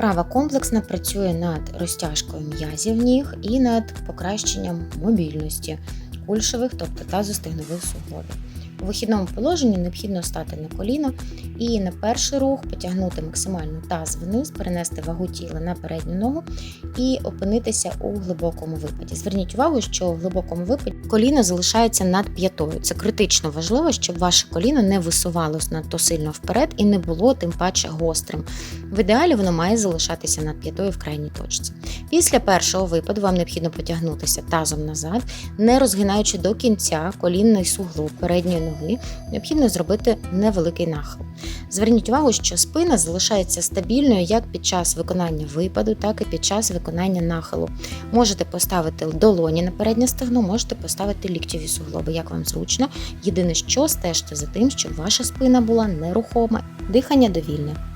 Вправа комплексна працює над розтяжкою м'язів ніг і над покращенням мобільності кульшових, тобто тазостегнових суглобів. У вихідному положенні необхідно стати на коліно і на перший рух потягнути максимально таз вниз, перенести вагу тіла на передню ногу і опинитися у глибокому випаді. Зверніть увагу, що в глибокому випаді коліно залишається над п'ятою. Це критично важливо, щоб ваше коліно не висувалось надто сильно вперед і не було тим паче гострим. В ідеалі воно має залишатися над п'ятою в крайній точці. Після першого випаду вам необхідно потягнутися тазом назад, не розгинаючи до кінця колінний суглоб передньої ноги, необхідно зробити невеликий нахил. Зверніть увагу, що спина залишається стабільною як під час виконання випаду, так і під час виконання нахилу. Можете поставити долоні на переднє стегно, можете поставити ліктєві суглоби, як вам зручно. Єдине, що стежте за тим, щоб ваша спина була нерухома, дихання довільне.